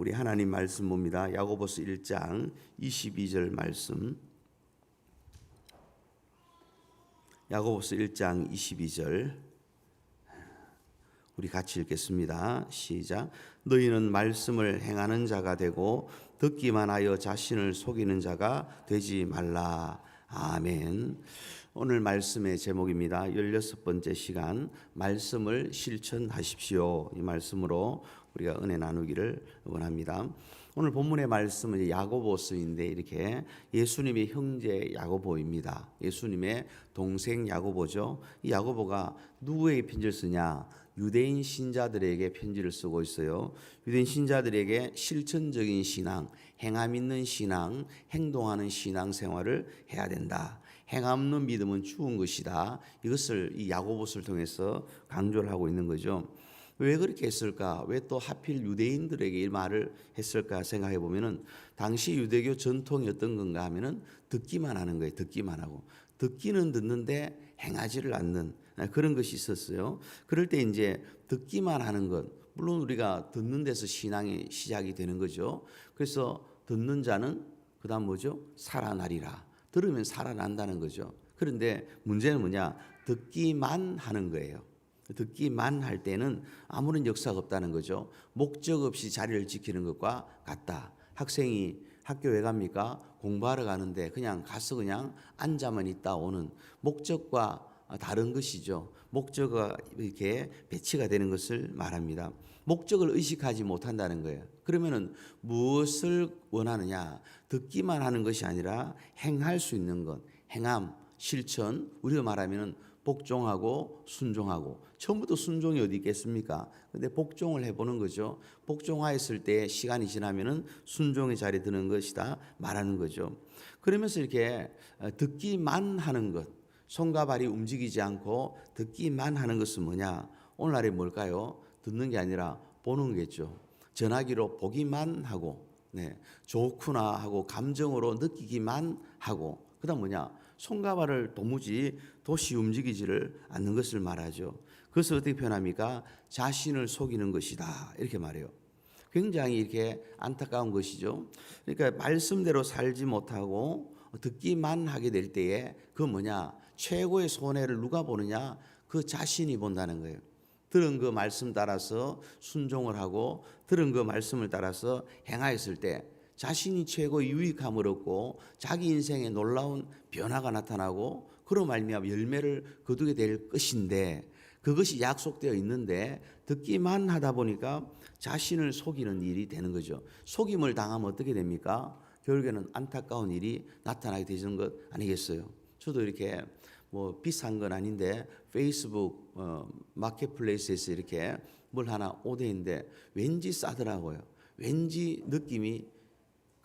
우리 하나님 말씀 봅니다. 야고보스 1장 22절 말씀. 야고보스 1장 22절 우리 같이 읽겠습니다. 시작. 너희는 말씀을 행하는 자가 되고 듣기만 하여 자신을 속이는 자가 되지 말라. 아멘. 오늘 말씀의 제목입니다. 16번째 시간 말씀을 실천하십시오. 이 말씀으로 우리가 은혜 나누기를 원합니다. 오늘 본문의 말씀은 야고보서인데 이렇게 예수님의 형제 야고보입니다. 예수님의 동생 야고보죠. 이 야고보가 누구에게 편지를 쓰냐? 유대인 신자들에게 편지를 쓰고 있어요. 유대인 신자들에게 실천적인 신앙, 행함 있는 신앙, 행동하는 신앙 생활을 해야 된다. 행함 없는 믿음은 죽은 것이다. 이것을 이 야고보스를 통해서 강조를 하고 있는 거죠. 왜 그렇게 했을까? 왜 또 하필 유대인들에게 이 말을 했을까 생각해 보면은 당시 유대교 전통이 어떤 건가 하면은 듣기만 하는 거예요. 듣기만 하고 듣기는 듣는데 행하지를 않는 그런 것이 있었어요. 그럴 때 이제 듣기만 하는 것 물론 우리가 듣는 데서 신앙이 시작이 되는 거죠. 그래서 듣는 자는 그다음 뭐죠? 살아나리라. 들으면 살아난다는 거죠. 그런데 문제는 뭐냐? 듣기만 하는 거예요. 듣기만 할 때는 아무런 역사가 없다는 거죠. 목적 없이 자리를 지키는 것과 같다. 학생이 학교 왜 갑니까? 공부하러 가는데 그냥 가서 그냥 앉아만 있다 오는 목적과 다른 것이죠. 목적이 이렇게 배치가 되는 것을 말합니다. 목적을 의식하지 못한다는 거예요. 그러면은 무엇을 원하느냐? 듣기만 하는 것이 아니라 행할 수 있는 것, 행함, 실천, 우리가 말하면은 복종하고 순종하고 처음부터 순종이 어디 있겠습니까? 근데 복종을 해보는 거죠. 복종하였을 때 시간이 지나면은 순종의 자리에 드는 것이다 말하는 거죠. 그러면서 이렇게 듣기만 하는 것, 손과 발이 움직이지 않고 듣기만 하는 것은 뭐냐? 오늘날에 뭘까요? 듣는 게 아니라 보는 게죠. 전화기로 보기만 하고, 네, 좋구나 하고 감정으로 느끼기만 하고, 그다음 뭐냐? 손과 발을 도무지 도시 움직이지를 않는 것을 말하죠. 그것을 어떻게 표현합니까? 자신을 속이는 것이다. 이렇게 말해요. 굉장히 이렇게 안타까운 것이죠. 그러니까 말씀대로 살지 못하고 듣기만 하게 될 때에 그 뭐냐? 최고의 손해를 누가 보느냐? 그 자신이 본다는 거예요. 들은 그 말씀 따라서 순종을 하고 들은 그 말씀을 따라서 행하였을 때 자신이 최고 유익함을 얻고 자기 인생에 놀라운 변화가 나타나고 그로 말미암아 열매를 거두게 될 것인데 그것이 약속되어 있는데 듣기만 하다 보니까 자신을 속이는 일이 되는 거죠. 속임을 당하면 어떻게 됩니까? 결국에는 안타까운 일이 나타나게 되는 것 아니겠어요? 저도 이렇게 뭐 비싼 건 아닌데 페이스북 어, 마켓플레이스에서 이렇게 뭘 하나 오대인데 왠지 싸더라고요. 왠지 느낌이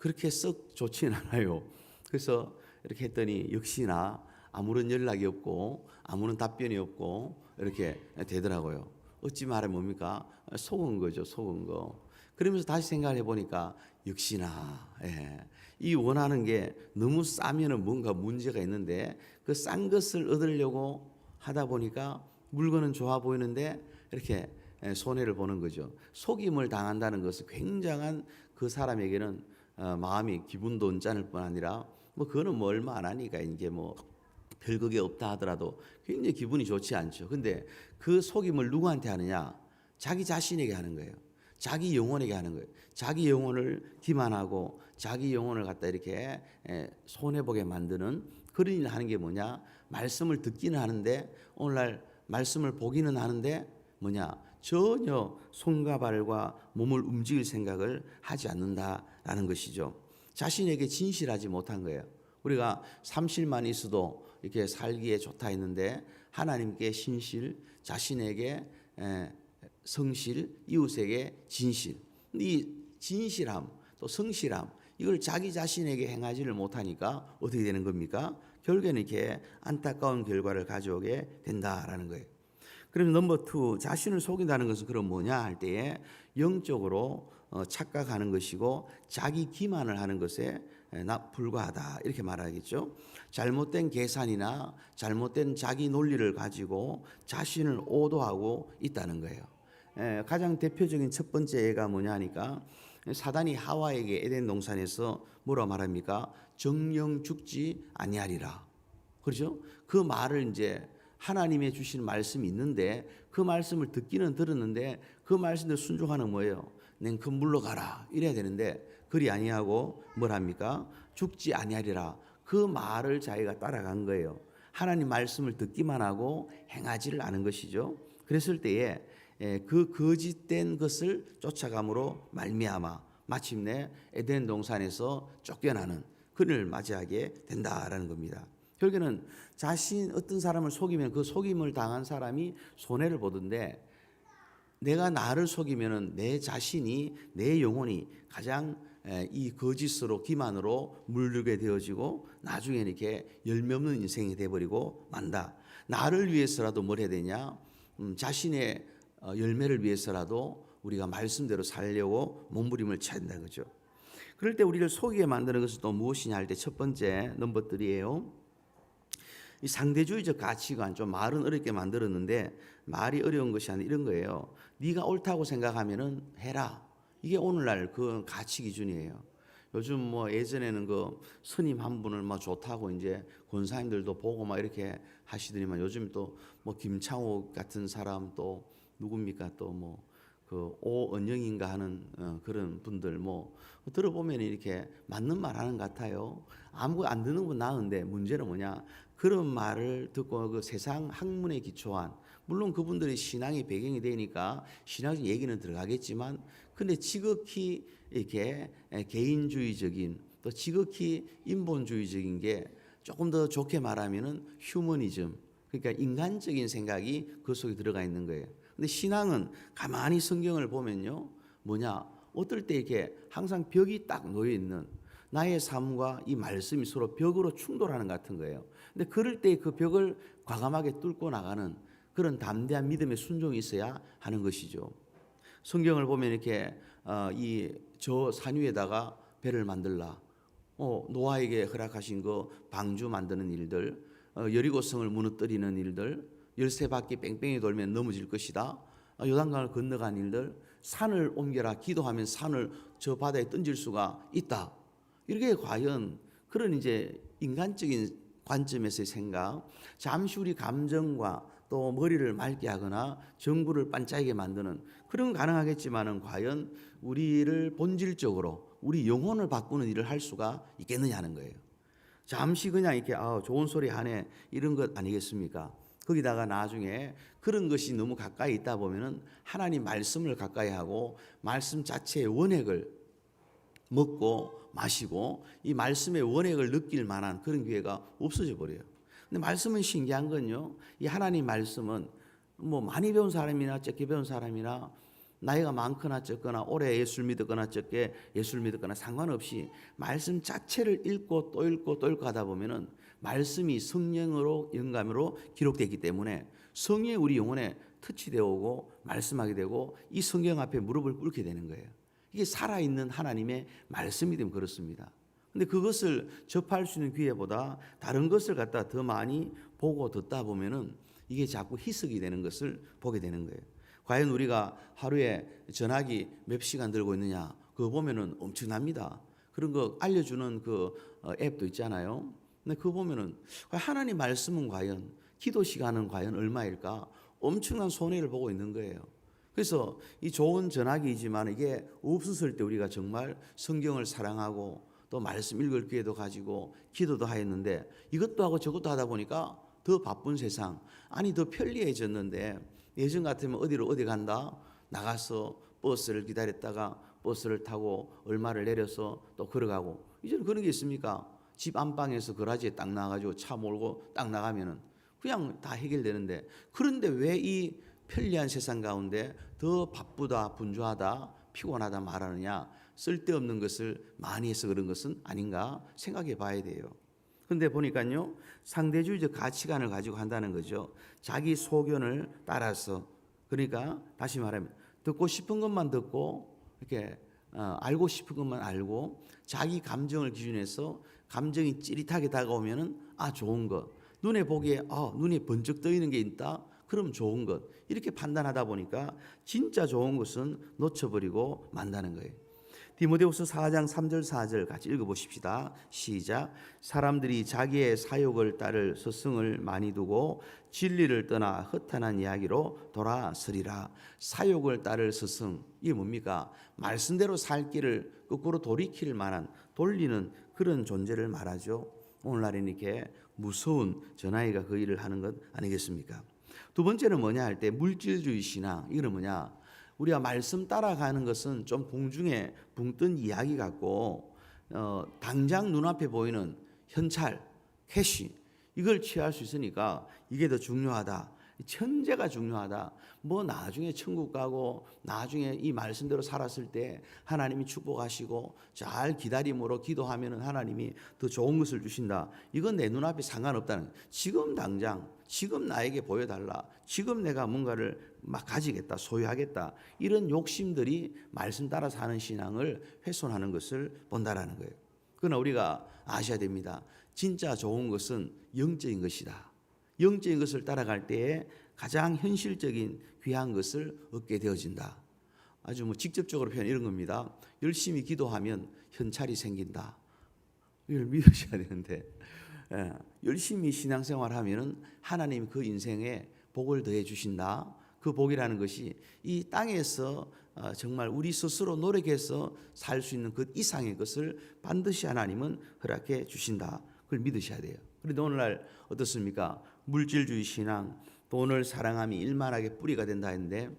그렇게 썩 좋지는 않아요. 그래서 이렇게 했더니 역시나 아무런 연락이 없고 아무런 답변이 없고 이렇게 되더라고요. 어찌 말하면 뭡니까? 속은 거죠, 속은 거. 그러면서 다시 생각을 해보니까 역시나 예. 이 원하는 게 너무 싸면은 뭔가 문제가 있는데 그 싼 것을 얻으려고 하다 보니까 물건은 좋아 보이는데 이렇게 예, 손해를 보는 거죠. 속임을 당한다는 것은 굉장한 그 사람에게는 어, 마음이 기분도 언짢을 뿐 아니라 뭐 그거는 뭐 얼마 안 하니까 이게 뭐 별극이 없다 하더라도 굉장히 기분이 좋지 않죠. 근데 그 속임을 누구한테 하느냐? 자기 자신에게 하는 거예요. 자기 영혼에게 하는 거예요. 자기 영혼을 기만하고 자기 영혼을 갖다 이렇게 손해 보게 만드는 그런 일을 하는 게 뭐냐? 말씀을 듣기는 하는데 오늘날 말씀을 보기는 하는데 뭐냐? 전혀 손과 발과 몸을 움직일 생각을 하지 않는다라는 것이죠. 자신에게 진실하지 못한 거예요. 우리가 삼실만 있어도 이렇게 살기에 좋다 했는데 하나님께 신실, 자신에게 성실, 이웃에게 진실. 이 진실함 또 성실함 이걸 자기 자신에게 행하지를 못하니까 어떻게 되는 겁니까? 결국에는 이렇게 안타까운 결과를 가져오게 된다라는 거예요. 그럼 넘버 투 자신을 속인다는 것은 그럼 뭐냐 할 때에 영적으로 어, 착각하는 것이고 자기 기만을 하는 것에 나 불과하다 이렇게 말하겠죠. 잘못된 계산이나 잘못된 자기 논리를 가지고 자신을 오도하고 있다는 거예요. 가장 대표적인 첫 번째 예가 뭐냐 하니까 사단이 하와에게 에덴 동산에서 뭐라 말합니까? 정령 죽지 아니하리라. 그렇죠? 그 말을 이제 하나님의 주신 말씀이 있는데 그 말씀을 듣기는 들었는데 그 말씀에 순종하는 뭐예요? 냉그 물로 가라 이래야 되는데 그리 아니하고 뭘 합니까? 죽지 아니하리라. 그 말을 자기가 따라간 거예요. 하나님 말씀을 듣기만 하고 행하지를 않은 것이죠. 그랬을 때에 예, 그 거짓된 것을 쫓아감으로 말미암아 마침내 에덴 동산에서 쫓겨나는 그를 맞이하게 된다라는 겁니다. 결국에는 자신 어떤 사람을 속이면 그 속임을 당한 사람이 손해를 보던데 내가 나를 속이면은 내 자신이 내 영혼이 가장 에, 이 거짓으로 기만으로 물들게 되어지고 나중에 이렇게 열매 없는 인생이 돼버리고 만다. 나를 위해서라도 뭘 해야 되냐? 음, 자신의 어, 열매를 위해서라도 우리가 말씀대로 살려고 몸부림을 된다 그죠? 그럴 때 우리를 속이게 만드는 것은 또 무엇이냐 할 때 첫 번째 넘버들이에요. 이 상대주의적 가치관 좀 말은 어렵게 만들었는데 말이 어려운 것이 아니라 이런 거예요. 네가 옳다고 생각하면은 해라. 이게 오늘날 그 가치 기준이에요. 요즘 뭐 예전에는 그 스님 한 분을 막 좋다고 이제 권사님들도 보고 막 이렇게 하시더니만 요즘 또 뭐 김창호 같은 사람 또 누굽니까 또 뭐 그 오은영인가 하는 어, 그런 분들 뭐 들어보면 이렇게 맞는 말 하는 것 같아요. 아무 안 듣는 분 나은데 문제는 뭐냐 그런 말을 듣고 그 세상 학문에 기초한 물론 그분들이 신앙이 배경이 되니까 신앙적 얘기는 들어가겠지만 근데 지극히 이렇게 개인주의적인 또 지극히 인본주의적인 게 조금 더 좋게 말하면은 휴머니즘 그러니까 인간적인 생각이 그 속에 들어가 있는 거예요. 근데 신앙은 가만히 성경을 보면요. 뭐냐? 어떨 때 이렇게 항상 벽이 딱 놓여 있는 나의 삶과 이 말씀이 서로 벽으로 충돌하는 것 같은 거예요. 근데 그럴 때 그 벽을 과감하게 뚫고 나가는 그런 담대한 믿음의 순종이 있어야 하는 것이죠. 성경을 보면 이렇게 어, 이저 산 위에다가 배를 만들라. 어, 노아에게 허락하신 그 방주 만드는 일들, 어, 여리고성을 무너뜨리는 일들, 열세 바퀴 뺑뺑이 돌면 넘어질 것이다. 어, 요단강을 건너간 일들, 산을 옮겨라 기도하면 산을 저 바다에 던질 수가 있다. 이렇게 과연 그런 이제 인간적인 관점에서의 생각, 잠시 우리 감정과 또 머리를 맑게 하거나 정부를 반짝이게 만드는 그런 가능하겠지만은 과연 우리를 본질적으로 우리 영혼을 바꾸는 일을 할 수가 있겠느냐 하는 거예요. 잠시 그냥 이렇게 아, 좋은 소리 하네 이런 것 아니겠습니까? 거기다가 나중에 그런 것이 너무 가까이 있다 보면은 하나님 말씀을 가까이 하고 말씀 자체의 원액을 먹고 마시고 이 말씀의 원액을 느낄 만한 그런 기회가 없어져 버려요. 근데 말씀은 신기한 건요. 이 하나님 말씀은 뭐 많이 배운 사람이나 적게 배운 사람이나 나이가 많거나 적거나 오래 예술 믿었거나 적게 예술 믿었거나 상관없이 말씀 자체를 읽고 또 읽고 또 읽고 하다 보면은 말씀이 성령으로 영감으로 기록되기 때문에 성령이 우리 영혼에 터치되어 오고 말씀하게 되고 이 성경 앞에 무릎을 꿇게 되는 거예요. 이게 살아있는 하나님의 말씀이 되면 그렇습니다. 근데 그것을 접할 수 있는 기회보다 다른 것을 갖다 더 많이 보고 듣다 보면은 이게 자꾸 희석이 되는 것을 보게 되는 거예요. 과연 우리가 하루에 전화기 몇 시간 들고 있느냐? 그거 보면은 엄청납니다. 그런 거 알려주는 그 어, 앱도 있잖아요. 근데 그거 보면은 하나님 말씀은 과연 기도 시간은 과연 얼마일까? 엄청난 손해를 보고 있는 거예요. 그래서 이 좋은 전화기이지만 이게 없었을 때 우리가 정말 성경을 사랑하고 또 말씀 읽을 기회도 가지고 기도도 하였는데 이것도 하고 저것도 하다 보니까 더 바쁜 세상 아니 더 편리해졌는데 예전 같으면 어디로 어디 간다 나가서 버스를 기다렸다가 버스를 타고 얼마를 내려서 또 걸어가고 이제는 그런 게 있습니까? 집 안방에서 거라지에 딱 나가지고 차 몰고 딱 나가면은 그냥 다 해결되는데 그런데 왜 이 편리한 세상 가운데 더 바쁘다, 분주하다, 피곤하다 말하느냐? 쓸데없는 것을 많이 해서 그런 것은 아닌가 생각해 봐야 돼요. 근데 보니까요, 상대주의적 가치관을 가지고 한다는 거죠. 자기 소견을 따라서. 그러니까 다시 말하면 듣고 싶은 것만 듣고 이렇게 어, 알고 싶은 것만 알고 자기 감정을 기준해서 감정이 찌릿하게 다가오면은 아 좋은 것 눈에 보기에 아 눈이 번쩍 떠 있는 게 있다 그럼 좋은 것 이렇게 판단하다 보니까 진짜 좋은 것은 놓쳐버리고 만다는 거예요. 디모데후서 4장 3절 4절 같이 읽어 보십시다. 시작. 사람들이 자기의 사욕을 따를 스승을 많이 두고 진리를 떠나 허탄한 이야기로 돌아서리라. 사욕을 따를 스승 이게 뭡니까? 말씀대로 살 길을 거꾸로 돌이킬 만한 돌리는 그런 존재를 말하죠. 오늘날에는 이렇게 무서운 전화위가 그 일을 하는 것 아니겠습니까? 두 번째는 뭐냐 할 때 물질주의 신앙 이거는 뭐냐? 우리가 말씀 따라가는 것은 좀 공중에 붕뜬 이야기 같고 어, 당장 눈앞에 보이는 현찰, 캐시 이걸 취할 수 있으니까 이게 더 중요하다. 천재가 중요하다. 뭐 나중에 천국 가고 나중에 이 말씀대로 살았을 때 하나님이 축복하시고 잘 기다림으로 기도하면은 하나님이 더 좋은 것을 주신다. 이건 내 눈앞에 상관없다는. 지금 당장 지금 나에게 보여달라. 지금 내가 뭔가를 막 가지겠다, 소유하겠다. 이런 욕심들이 말씀 따라 사는 신앙을 훼손하는 것을 본다라는 거예요. 그러나 우리가 아셔야 됩니다. 진짜 좋은 것은 영적인 것이다. 영적인 것을 따라갈 때에 가장 현실적인 귀한 것을 얻게 되어진다. 아주 뭐 직접적으로 표현 이런 겁니다. 열심히 기도하면 현찰이 생긴다. 이걸 믿으셔야 되는데 예, 열심히 신앙생활하면은 하나님 그 인생에 복을 더해 주신다. 그 복이라는 것이 이 땅에서 어, 정말 우리 스스로 노력해서 살 수 있는 그 이상의 것을 반드시 하나님은 허락해 주신다. 그걸 믿으셔야 돼요. 그런데 오늘날 어떻습니까? 물질주의 신앙, 돈을 사랑함이 일만하게 뿌리가 된다 했는데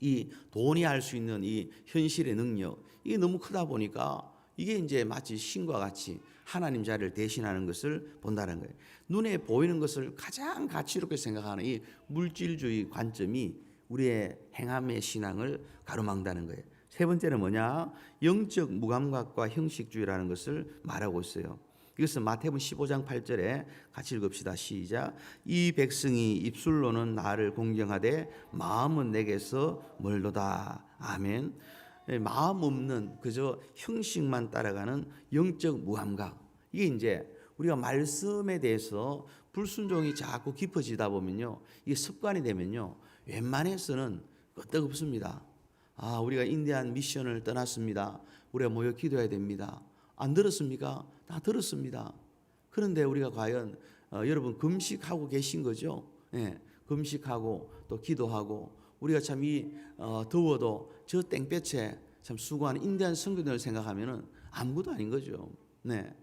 이 돈이 할 수 있는 이 현실의 능력 이게 너무 크다 보니까 이게 이제 마치 신과 같이 하나님 자리를 대신하는 것을 본다는 거예요. 눈에 보이는 것을 가장 가치롭게 생각하는 이 물질주의 관점이 우리의 행함의 신앙을 가로막다는 거예요. 세 번째는 뭐냐? 영적 무감각과 형식주의라는 것을 말하고 있어요. 이것은 마태복음 15장 8절에 같이 읽읍시다. 시작. 이 백성이 입술로는 나를 공경하되 마음은 내게서 멀도다. 아멘. 예, 마음 없는 그저 형식만 따라가는 영적 무감각. 이게 이제 우리가 말씀에 대해서 불순종이 자꾸 깊어지다 보면요. 이게 습관이 되면요. 웬만해서는 끄떡없습니다. 아, 우리가 인디안 미션을 떠났습니다. 우리가 모여 기도해야 됩니다. 안 들었습니까? 다 들었습니다. 그런데 우리가 과연 어, 여러분 금식하고 계신 거죠? 예, 금식하고 또 기도하고 우리가 참이 어, 더워도 저 땡볕에 참 수고하는 인디안 선교들을 생각하면은 아무것도 아닌 거죠. 네.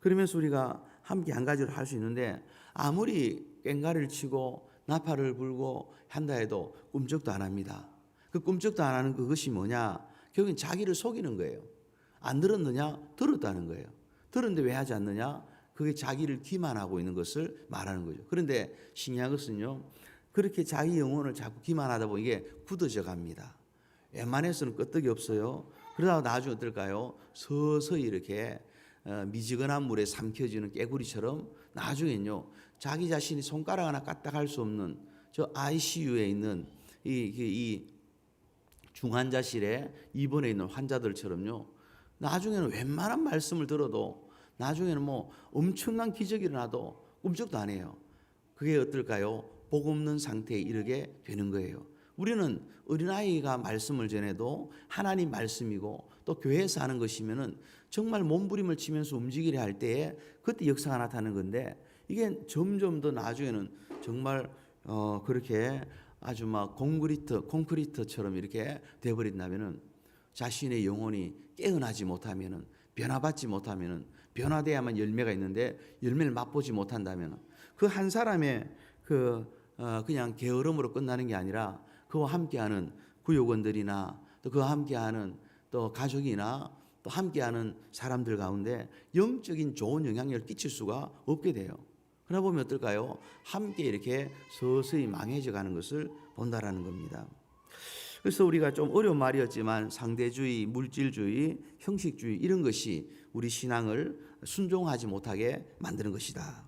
그러면서 우리가 함께 한 가지를 할 수 있는데 아무리 꽹가리를 치고 나팔을 불고 한다 해도 꿈쩍도 안 합니다. 그 꿈쩍도 안 하는 그것이 뭐냐? 결국엔 자기를 속이는 거예요. 안 들었느냐? 들었다는 거예요. 들었는데 왜 하지 않느냐? 그게 자기를 기만하고 있는 것을 말하는 거죠. 그런데 신기한 것은요. 그렇게 자기 영혼을 자꾸 기만하다 보면 이게 굳어져 갑니다. 웬만해서는 끄떡이 없어요. 그러다가 나중에 어떨까요? 서서히 이렇게 어, 미지근한 물에 삼켜지는 깨구리처럼 나중엔요 자기 자신이 손가락 하나 까딱할 수 없는 저 ICU에 있는 이, 이, 이 중환자실에 입원해 있는 환자들처럼요 나중에는 웬만한 말씀을 들어도 나중에는 뭐 엄청난 기적이 일어나도 꿈쩍도 안 해요. 그게 어떨까요? 복 없는 상태에 이르게 되는 거예요. 우리는 어린아이가 말씀을 전해도 하나님 말씀이고 또 교회에서 하는 것이면은 정말 몸부림을 치면서 움직이려 할 때에 그때 역사가 나타나는 건데 이게 점점 더 나중에는 정말 어 그렇게 아주 막 콘크리트 콘크리트처럼 이렇게 돼 버린다면은 자신의 영혼이 깨어나지 못하면은 변화받지 못하면은 변화돼야만 열매가 있는데 열매를 맛보지 못한다면 그 한 사람의 그 어, 그냥 게으름으로 끝나는 게 아니라 그와 함께하는 구역원들이나 또 그와 함께하는 또 가족이나 또 함께하는 사람들 가운데 영적인 좋은 영향력을 끼칠 수가 없게 돼요. 그러다 보면 어떨까요? 함께 이렇게 서서히 망해져 가는 것을 본다라는 겁니다. 그래서 우리가 좀 어려운 말이었지만 상대주의, 물질주의, 형식주의 이런 것이 우리 신앙을 순종하지 못하게 만드는 것이다.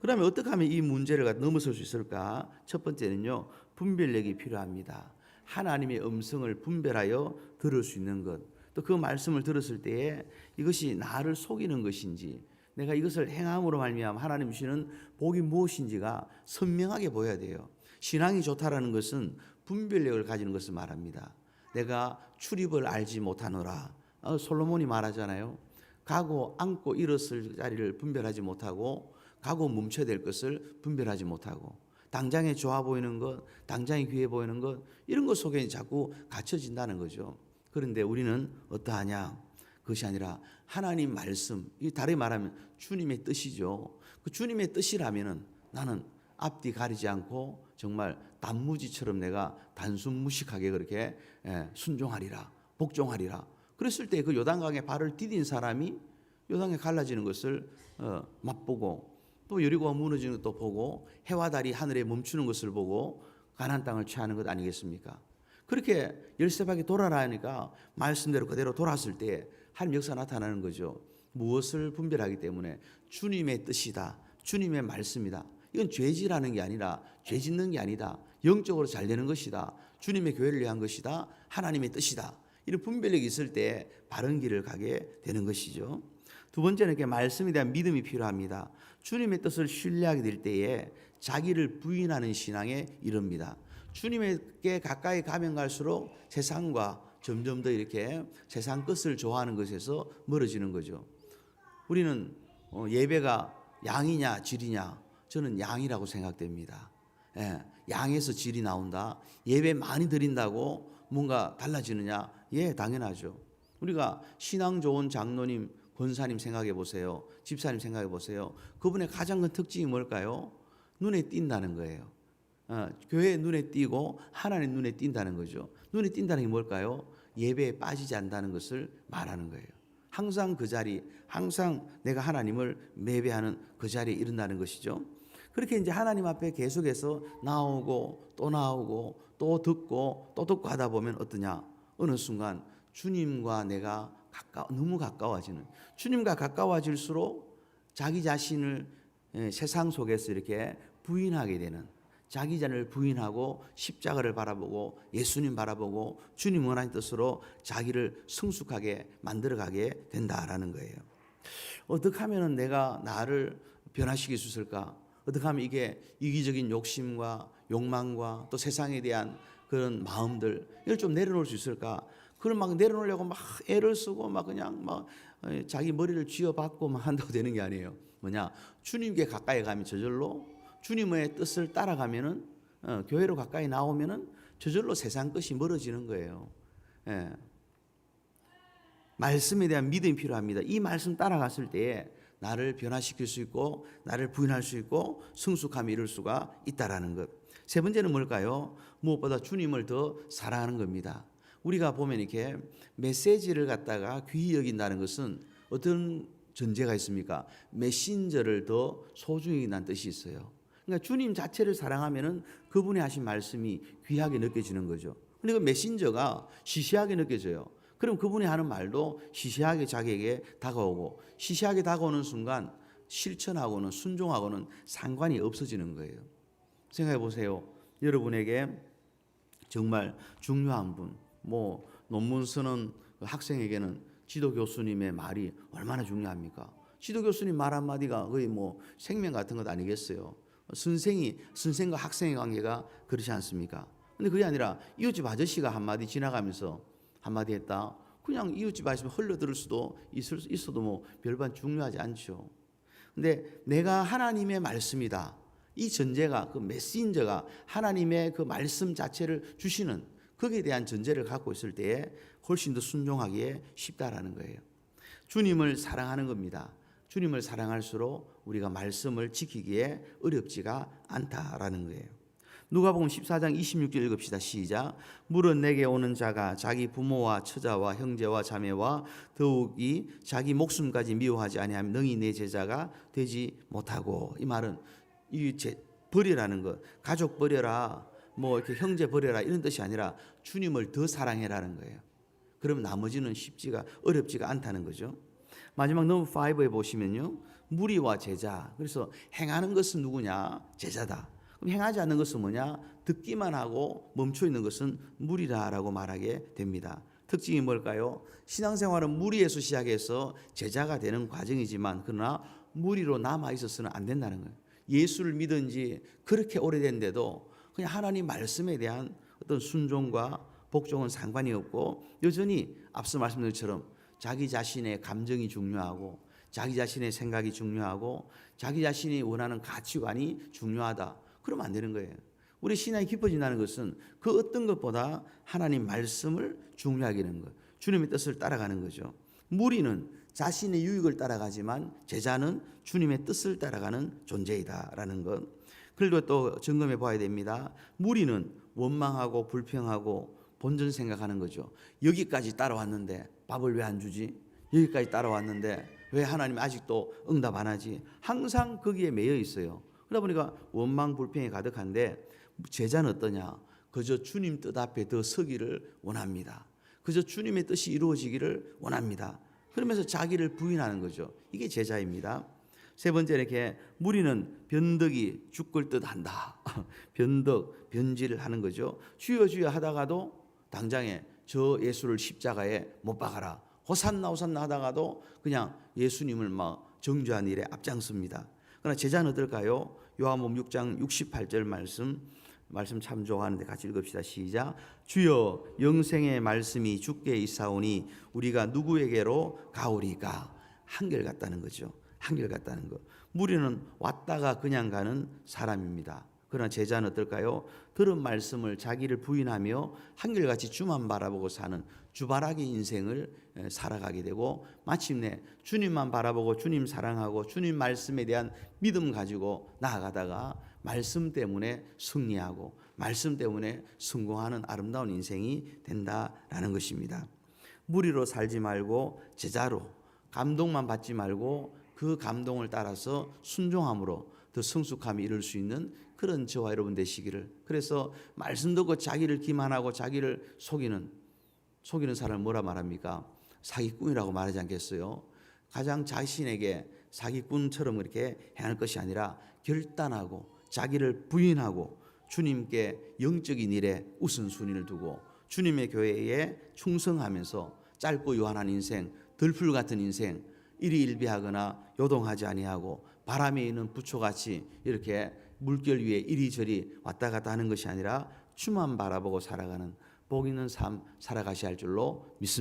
그러면 어떻게 하면 이 문제를 넘어설 수 있을까? 첫 번째는요, 분별력이 필요합니다. 하나님의 음성을 분별하여 들을 수 있는 것. 또 그 말씀을 들었을 때에 이것이 나를 속이는 것인지, 내가 이것을 행함으로 말미암아 하나님 주시는 복이 무엇인지가 선명하게 보여야 돼요. 신앙이 좋다라는 것은 분별력을 가지는 것을 말합니다. 내가 출입을 알지 못하노라. 어, 솔로몬이 말하잖아요. 가고 앉고 일었을 자리를 분별하지 못하고 가고 멈춰야 될 것을 분별하지 못하고 당장에 좋아 보이는 것, 당장에 귀해 보이는 것 이런 것 속에 자꾸 갇혀진다는 거죠. 그런데 우리는 어떠하냐? 그것이 아니라 하나님 말씀, 이 다르게 말하면 주님의 뜻이죠. 그 주님의 뜻이라면은 나는 앞뒤 가리지 않고 정말 단무지처럼 내가 단순 무식하게 그렇게 예, 순종하리라, 복종하리라. 그랬을 때 그 요단강에 발을 디딘 사람이 요단에 갈라지는 것을 어, 맛보고 또 여리고가 무너지는 것도 보고 해와 달이 하늘에 멈추는 것을 보고 가나안 땅을 취하는 것 아니겠습니까? 그렇게 열세 바퀴 돌아라니까 말씀대로 그대로 돌았을 때 하나님 역사 나타나는 거죠. 무엇을 분별하기 때문에 주님의 뜻이다. 주님의 말씀이다. 이건 죄지라는 게 아니라 죄 짓는 게 아니다. 영적으로 잘 되는 것이다. 주님의 교회를 위한 것이다. 하나님의 뜻이다. 이런 분별력이 있을 때 바른 길을 가게 되는 것이죠. 두 번째는 이렇게 말씀에 대한 믿음이 필요합니다. 주님의 뜻을 신뢰하게 될 때에 자기를 부인하는 신앙에 이릅니다. 주님에게 가까이 가면 갈수록 세상과 점점 더 이렇게 세상 끝을 좋아하는 것에서 멀어지는 거죠. 우리는 어, 예배가 양이냐 질이냐 저는 양이라고 생각됩니다. 예, 양에서 질이 나온다. 예배 많이 드린다고 뭔가 달라지느냐? 예, 당연하죠. 우리가 신앙 좋은 장로님, 권사님 생각해 보세요. 집사님 생각해 보세요. 그분의 가장 큰 특징이 뭘까요? 눈에 띈다는 거예요. 어, 교회 눈에 띄고 하나님 눈에 띈다는 거죠. 눈에 띈다는 게 뭘까요? 예배에 빠지지 않는다는 것을 말하는 거예요. 항상 그 자리, 항상 내가 하나님을 매배하는 그 자리에 이른다는 것이죠. 그렇게 이제 하나님 앞에 계속해서 나오고 또 나오고 또 듣고 또 듣고 하다 보면 어떠냐? 어느 순간 주님과 내가 가까 너무 가까워지는 주님과 가까워질수록 자기 자신을 예, 세상 속에서 이렇게 부인하게 되는 자기 자신을 부인하고 십자가를 바라보고 예수님 바라보고 주님 원하는 뜻으로 자기를 성숙하게 만들어가게 된다라는 거예요. 어떻게 하면 내가 나를 변화시킬 수 있을까? 어떻게 하면 이게 이기적인 욕심과 욕망과 또 세상에 대한 그런 마음들 이걸 좀 내려놓을 수 있을까? 그걸 막 내려놓으려고 막 애를 쓰고 막 그냥 막 어, 자기 머리를 쥐어박고 막 한다고 되는 게 아니에요. 뭐냐? 주님께 가까이 가면 저절로 주님의 뜻을 따라가면은 어, 교회로 가까이 나오면은 저절로 세상 것이 멀어지는 거예요. 예. 말씀에 대한 믿음이 필요합니다. 이 말씀 따라갔을 때에 나를 변화시킬 수 있고 나를 부인할 수 있고 성숙함이 이룰 수가 있다라는 것. 세 번째는 뭘까요? 무엇보다 주님을 더 사랑하는 겁니다. 우리가 보면 이렇게 메시지를 갖다가 귀히 여긴다는 것은 어떤 전제가 있습니까? 메신저를 더 소중히 난 뜻이 있어요. 그러니까 주님 자체를 사랑하면은 그분이 하신 말씀이 귀하게 느껴지는 거죠. 근데 그 메신저가 시시하게 느껴져요. 그럼 그분이 하는 말도 시시하게 자기에게 다가오고 시시하게 다가오는 순간 실천하고는 순종하고는 상관이 없어지는 거예요. 생각해 보세요. 여러분에게 정말 중요한 분, 뭐 논문 쓰는 그 학생에게는 지도 교수님의 말이 얼마나 중요합니까? 지도 교수님 말 한마디가 거의 뭐 생명 같은 것 아니겠어요? 선생이 선생과 학생의 관계가 그렇지 않습니까? 근데 그게 아니라 이웃집 아저씨가 한마디 지나가면서 한마디 했다. 그냥 이웃집 아저씨 흘러들을 수도 있을 있어도 뭐 별반 중요하지 않죠. 근데 내가 하나님의 말씀이다. 이 전제가 그 메신저가 하나님의 그 말씀 자체를 주시는 거기에 대한 전제를 갖고 있을 때에 훨씬 더 순종하기에 쉽다라는 거예요. 주님을 사랑하는 겁니다. 주님을 사랑할수록 우리가 말씀을 지키기에 어렵지가 않다라는 거예요. 누가복음 14장 26절 읽읍시다. 시작. 물은 내게 오는 자가 자기 부모와 처자와 형제와 자매와 더욱이 자기 목숨까지 미워하지 아니하면 능히 내 제자가 되지 못하고 이 말은 이 제, 버리라는 것 가족 버려라 뭐 이렇게 형제 버려라 이런 뜻이 아니라 주님을 더 사랑해라는 거예요. 그럼 나머지는 쉽지가 어렵지가 않다는 거죠. 마지막 넘버 5에 보시면요. 무리와 제자. 그래서 행하는 것은 누구냐? 제자다. 행하지 않는 것은 뭐냐? 듣기만 하고 멈춰 있는 것은 무리다라고 말하게 됩니다. 특징이 뭘까요? 신앙생활은 무리에서 시작해서 제자가 되는 과정이지만 그러나 무리로 남아 있어서는 안 된다는 거예요. 예수를 믿은 지 그렇게 오래된데도 그냥 하나님 말씀에 대한 어떤 순종과 복종은 상관이 없고 여전히 앞서 말씀드린 것처럼 자기 자신의 감정이 중요하고 자기 자신의 생각이 중요하고 자기 자신이 원하는 가치관이 중요하다. 그러면 안 되는 거예요. 우리 신앙이 깊어진다는 것은 그 어떤 것보다 하나님 말씀을 중요하게 하는 것. 주님의 뜻을 따라가는 거죠. 무리는 자신의 유익을 따라가지만 제자는 주님의 뜻을 따라가는 존재이다라는 것. 그리고 또 점검해 봐야 됩니다. 무리는 원망하고 불평하고 본전 생각하는 거죠. 여기까지 따라왔는데 밥을 왜 안 주지? 여기까지 따라왔는데 왜 하나님 아직도 응답 안 하지? 항상 거기에 매여 있어요. 그러다 보니까 원망 불평이 가득한데 제자는 어떠냐? 그저 주님 뜻 앞에 더 서기를 원합니다. 그저 주님의 뜻이 이루어지기를 원합니다. 그러면서 자기를 부인하는 거죠. 이게 제자입니다. 세 번째 이렇게 무리는 변덕이 죽을 듯 한다. 변덕, 변질을 하는 거죠. 주여 주여 하다가도 당장에 저 예수를 십자가에 못 박아라. 호산나 호산나 하다가도 그냥 예수님을 막 정죄한 일에 앞장섭니다. 그러나 제자는 어떨까요? 요한복음 6장 68절 말씀 말씀 참 좋아하는데 같이 읽읍시다. 시작. 주여 영생의 말씀이 주께 있사오니 우리가 누구에게로 가오리까? 한결 같다는 거죠. 한결 같다는 거. 무리는 왔다가 그냥 가는 사람입니다. 그러나 제자는 어떨까요? 들은 말씀을 자기를 부인하며 한결같이 주만 바라보고 사는 주바라기 인생을 에, 살아가게 되고 마침내 주님만 바라보고 주님 사랑하고 주님 말씀에 대한 믿음 가지고 나아가다가 말씀 때문에 승리하고 말씀 때문에 성공하는 아름다운 인생이 된다라는 것입니다. 무리로 살지 말고 제자로 감동만 받지 말고 그 감동을 따라서 순종함으로 더 성숙함이 이룰 수 있는 그런 저와 여러분 되시기를. 그래서 말씀 듣고 자기를 기만하고 자기를 속이는 속이는 사람을 뭐라 말합니까? 사기꾼이라고 말하지 않겠어요? 가장 자신에게 사기꾼처럼 그렇게 행할 것이 아니라 결단하고 자기를 부인하고 주님께 영적인 일에 우선순위를 두고 주님의 교회에 충성하면서 짧고 요한한 인생, 들풀 같은 인생, 일희일비하거나 요동하지 아니하고 바람에 있는 부초같이 이렇게 물결 위에 이리저리 왔다 갔다 하는 것이 아니라 주만 바라보고 살아가는 복 있는 삶 살아가셔야 할 줄로 믿습니다.